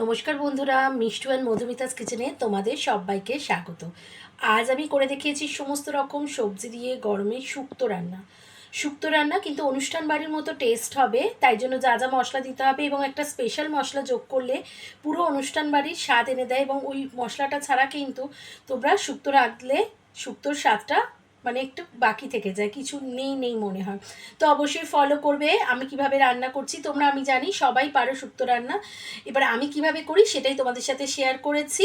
নমস্কার বন্ধুরা, মিষ্টু অ্যান্ড মধুমিতাস কিচেনে তোমাদের সবাইকে স্বাগত। আজ আমি করে দেখিয়েছি সমস্ত রকম সবজি দিয়ে গরমে শুক্তো রান্না। শুক্তো রান্না কিন্তু অনুষ্ঠান বাড়ির মতো টেস্ট হবে, তাই জন্য যা যা মশলা দিতে হবে এবং একটা স্পেশাল মশলা যোগ করলে পুরো অনুষ্ঠান বাড়ির স্বাদ এনে দেয় এবং ওই মশলাটা ছাড়া কিন্তু তোমরা শুক্তো রাখলে শুক্তোর স্বাদটা মানে একটু বাকি থেকে যায়, কিছু নেই নেই মনে হয়। তো অবশ্যই ফলো করবে, আমি কীভাবে রান্না করছি তোমরা আমি জানি, সবাই পারো শুক্তো রান্না। এবার আমি কীভাবে করি সেটাই তোমাদের সাথে শেয়ার করেছি।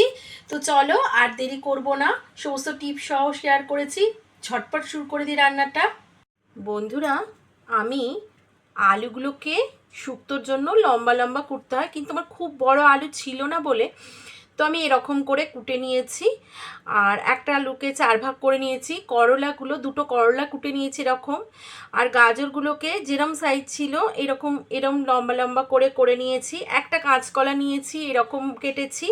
তো চলো আর দেরি করব না, সমস্ত টিপ সহ শেয়ার করেছি, ঝটপট শুরু করে দিই রান্নাটা। বন্ধুরা, আমি আলুগুলোকে শুক্তোর জন্য লম্বা লম্বা করতে হয়, কিন্তু আমার খুব বড় আলু ছিল না বলে তো আমি এরকম করে কুটে নিয়েছি। আর একটা আলুকে চার ভাগ করে নিয়েছি। করলাগুলো, দুটো করলা কুটে নিয়েছি এরকম। আর গাজরগুলোকে যেরম সাইজ ছিল, এরকম, এরম লম্বা লম্বা করে করে নিয়েছি। একটা কাঁচকলা নিয়েছি, এরকম কেটেছি।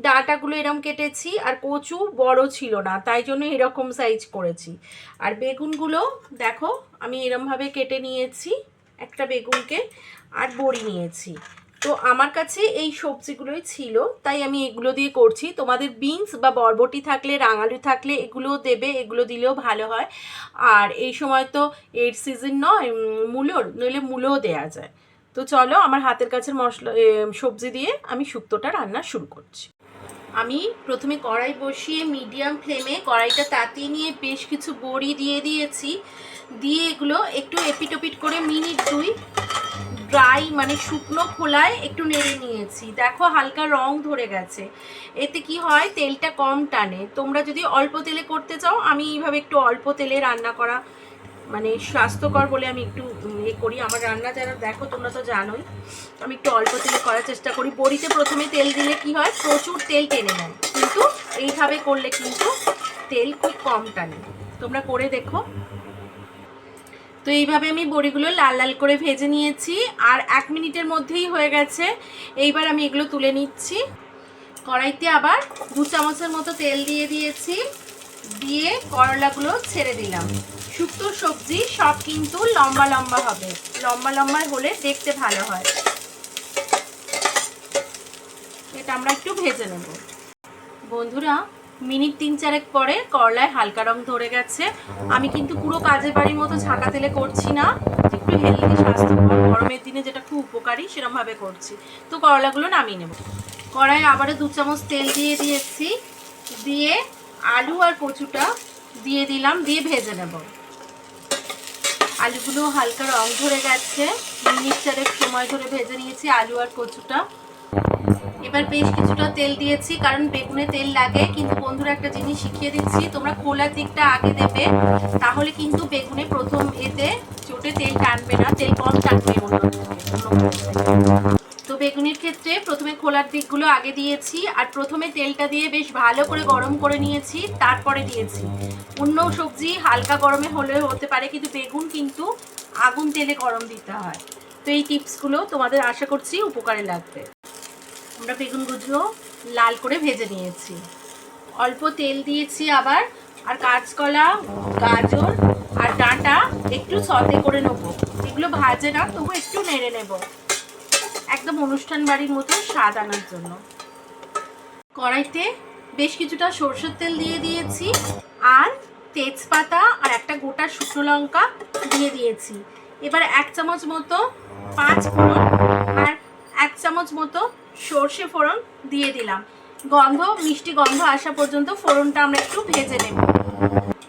ডাঁটাগুলো এরম কেটেছি। আর কচু বড় ছিল না, তাই জন্য এরকম সাইজ করেছি। আর বেগুনগুলো দেখো, আমি এরমভাবে কেটে নিয়েছি। একটা বেগুনকে আর বড়ি নিয়েছি। তো আমার কাছে এই সবজিগুলোই ছিল, তাই আমি এগুলো দিয়ে করছি। তোমাদের বিনস বা বরবটি থাকলে, রাঙালু থাকলে এগুলোও দেবে, এগুলো দিলেও ভালো হয়। আর এই সময় তো এর সিজন নয় মূলোর, নইলে মূলোও দেয়া যায়। তো চলো আমার হাতের কাছের মশলা সবজি দিয়ে আমি শুক্তোটা রান্না শুরু করছি। আমি প্রথমে কড়াই বসিয়ে মিডিয়াম ফ্লেমে কড়াইটা তাতিয়ে নিয়ে বেশ কিছু বড়ি দিয়ে দিয়েছি। দিয়ে এগুলো একটু এপিটোপিট করে মিনিট দুই ড্রাই মানে শুকনো খোলায় একটু নেড়ে নিয়েছি। দেখো হালকা রং ধরে গেছে। এতে কি হয়, তেলটা কম টানে। তোমরা যদি অল্প তেলে করতে চাও, আমি এইভাবে একটু অল্প তেলে রান্না করা মানে স্বাস্থ্যকর বলে আমি একটু এ করি। আমার রান্না যারা, দেখো তোমরা তো জানোই, আমি একটু অল্প তেলে করার চেষ্টা করি। বড়িতে প্রথমে তেল দিলে কি হয়, প্রচুর তেল টেনে নেয়। কিন্তু এইভাবে করলে কিন্তু তেল খুব কম টানে। তোমরা করে দেখো। তো এইভাবে আমি বড়িগুলো লাল লাল করে ভেজে নিয়েছি আর এক মিনিটের মধ্যেই হয়ে গেছে। এইবার আমি এগুলো তুলে নিচ্ছি। কড়াইতে আবার দু চামচের মতো তেল দিয়ে দিয়েছি। দিয়ে করলাগুলো ছেড়ে দিলাম। শুক্তো সবজি সব কিন্তু লম্বা লম্বা হবে। লম্বা লম্বা হলে দেখতে ভালো হয়। এটা আমরা একটু ভেজে নেব। বন্ধুরা মিনিট তিন চারেক পরে করলায় হালকা রং ধরে গেছে। আমি কিন্তু পুরো কাজের বাড়ির মতো ঝাঁকা তেলে করছি না। একটু হেলদি, স্বাস্থ্যকর, গরমের দিনে যেটা খুব উপকারী, সেরমভাবে করছি। তো করলাগুলো নামিয়ে নেব। কড়াইয়ে আবারও দু চামচ তেল দিয়ে দিয়েছি। দিয়ে আলু আর কচুটা দিয়ে দিলাম, দিয়ে ভেজে নেব। আলুগুলো হালকা রং ধরে গেছে। মিনিট চারেক সময় ধরে ভেজে নিয়েছি আলু আর কচুটা। এবার বেশ কিছুটা তেল দিয়েছি, কারণ বেগুনে তেল লাগে, কিন্তু বন্ধুরা একটা জিনিস শিখিয়ে দিচ্ছি, তোমরা খোলার দিকটা আগে দেবে, তাহলে কিন্তু বেগুনে প্রথম এতে চোটে তেল টানবে না, তেল কম টানবে। তো বেগুনের ক্ষেত্রে প্রথমে খোলার দিকগুলো আগে দিয়েছি, আর প্রথমে তেলটা দিয়ে বেশ ভালো করে গরম করে নিয়েছি, তারপরে দিয়েছি। অন্য সবজি হালকা গরমে হলে হতে পারে, কিন্তু বেগুন কিন্তু আগুন তেলে গরম দিতে হয়। তো এই টিপসগুলো তোমাদের আশা করছি উপকারে লাগবে। আমরা বেগুন বেগুনগুলো লাল করে ভেজে নিয়েছি। অল্প তেল দিয়েছি আবার, আর কাঁচকলা, গাজর আর ডাঁটা একটু সতে করে নেব। এগুলো ভাজে না, তবু একটু নেড়ে নেব। একদম অনুষ্ঠান বাড়ির মতো স্বাদ আনার জন্য। কড়াইতে বেশ কিছুটা সরষের তেল দিয়ে দিয়েছি, আর তেজপাতা আর একটা গোটা শুকনো লঙ্কা দিয়ে দিয়েছি। এবার এক চামচ মতো পাঁচ ফোড়ন আর এক চামচ মতো সর্ষে ফোড়ন দিয়ে দিলাম। গন্ধ, মিষ্টি গন্ধ আসা পর্যন্ত ফোড়নটা আমরা একটু ভেজে নেব।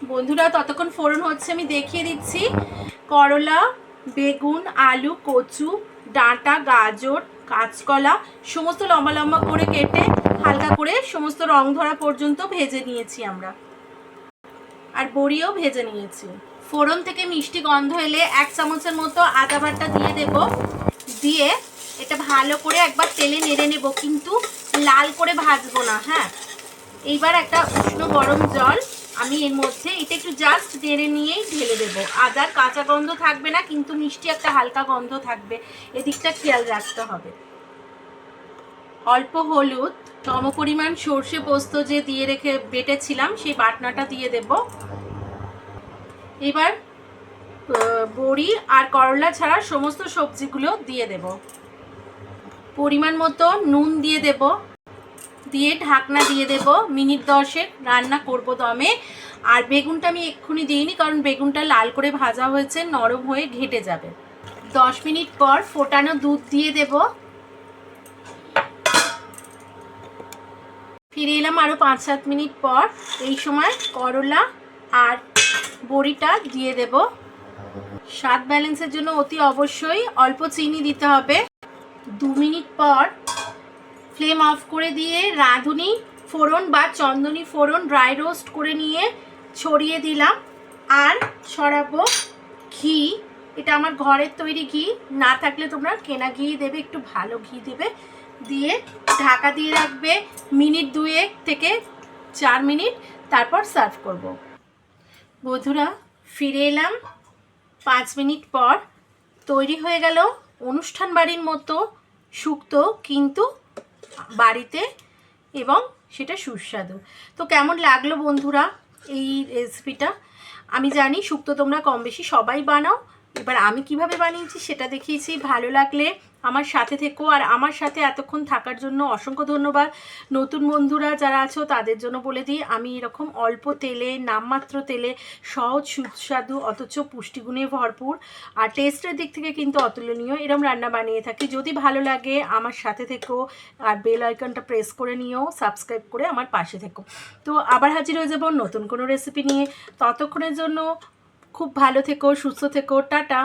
বন্ধুরা, ততক্ষণ ফোড়ন হচ্ছে আমি দেখিয়ে দিচ্ছি। করলা, বেগুন, আলু, কচু, ডাঁটা, গাজর, কাঁচকলা, সমস্ত লম্বা লম্বা করে কেটে হালকা করে সমস্ত রং ধরা পর্যন্ত ভেজে নিয়েছি আমরা। আর বড়িও ভেজে নিয়েছি। ফোড়ন থেকে মিষ্টি গন্ধ এলে এক চামচের মতো আদা বাটা দিয়ে দেব। দিয়ে এটা ভালো করে একবার তেলে নেড়ে নেব, কিন্তু লাল করে ভাজবো না হ্যাঁ? এইবার একটা উষ্ণ গরম জল আমি এর মধ্যে, এটা একটু জাস্ট নেড়ে নিয়েই ঢেলে দেবো। আদার কাঁচা গন্ধ থাকবে না, কিন্তু মিষ্টি একটা হালকা গন্ধ থাকবে। এদিকটা খেয়াল রাখতে হবে। অল্প হলুদ সম পরিমাণ সর্ষে পোস্ত যে দিয়ে রেখে বেটেছিলাম, সেই বাটনাটা দিয়ে দেব। এবার বড়ি আর করলা ছাড়া সমস্ত সবজিগুলো দিয়ে দেব। পরিমাণ মতো নুন দিয়ে দেব। দিয়ে ঢাকনা দিয়ে দেব। মিনিট দশেক রান্না করব দমে। আর বেগুনটা আমি এক্ষুনি দিইনি, কারণ বেগুনটা লাল করে ভাজা হয়েছে, নরম হয়ে ঘেটে যাবে। দশ মিনিট পর ফোটানো দুধ দিয়ে দেব। ফিরে এলাম আরও পাঁচ সাত মিনিট পর। এই সময় করলা আর বড়িটা দিয়ে দেব। স্বাদ ব্যালেন্সের জন্য অতি অবশ্যই অল্প চিনি দিতে হবে। দু মিনিট পর ফ্লেম অফ করে দিয়ে রাঁধুনি ফোড়ন বা চন্দনী ফোড়ন ড্রাই রোস্ট করে নিয়ে ছড়িয়ে দিলাম। আর ছড়াবো ঘি। এটা আমার ঘরের তৈরি ঘি। না থাকলে তোমরা কেনা ঘি দেবে, একটু ভালো ঘি দেবে। দিয়ে ঢাকা দিয়ে রাখবে মিনিট দুয়েক থেকে চার মিনিট, তারপর সার্ভ করব। বন্ধুরা, ফিরে এলাম। পাঁচ মিনিট পর তৈরি হয়ে গেল অনুষ্ঠান বাড়ির মতো শুক্তো কিন্তু বাড়িতে এবং সেটা সুস্বাদু। তো কেমন লাগল বন্ধুরা এই রেসিপিটা আমি জানি শুক্তো তোমরা কম বেশি সবাই বানাও। এবার আমি কীভাবে বানিয়েছি সেটা দেখিয়েছি। ভালো লাগলে আমার সাথে থেকো আর আমার সাথে এতক্ষণ থাকার জন্য অসংখ্য ধন্যবাদ। নতুন বন্ধুরা যারা আছো, তাদের জন্য বলে দিই, আমি এরকম অল্প তেলে, নামমাত্র তেলে, সহজ, সুস্বাদু, অথচ পুষ্টিগুণে ভরপুর আর টেস্টের দিক থেকে কিন্তু অতুলনীয় এরম রান্না বানিয়ে থাকি। যদি ভালো লাগে, আমার সাথে থেকো আর বেল আইকনটা প্রেস করে নিও, সাবস্ক্রাইব করে আমার পাশে থেকো। তো আবার হাজির হয়ে যাব নতুন কোনো রেসিপি নিয়ে। ততক্ষণের জন্য খুব ভালো থেকো, সুস্থ থেকো, টাটা।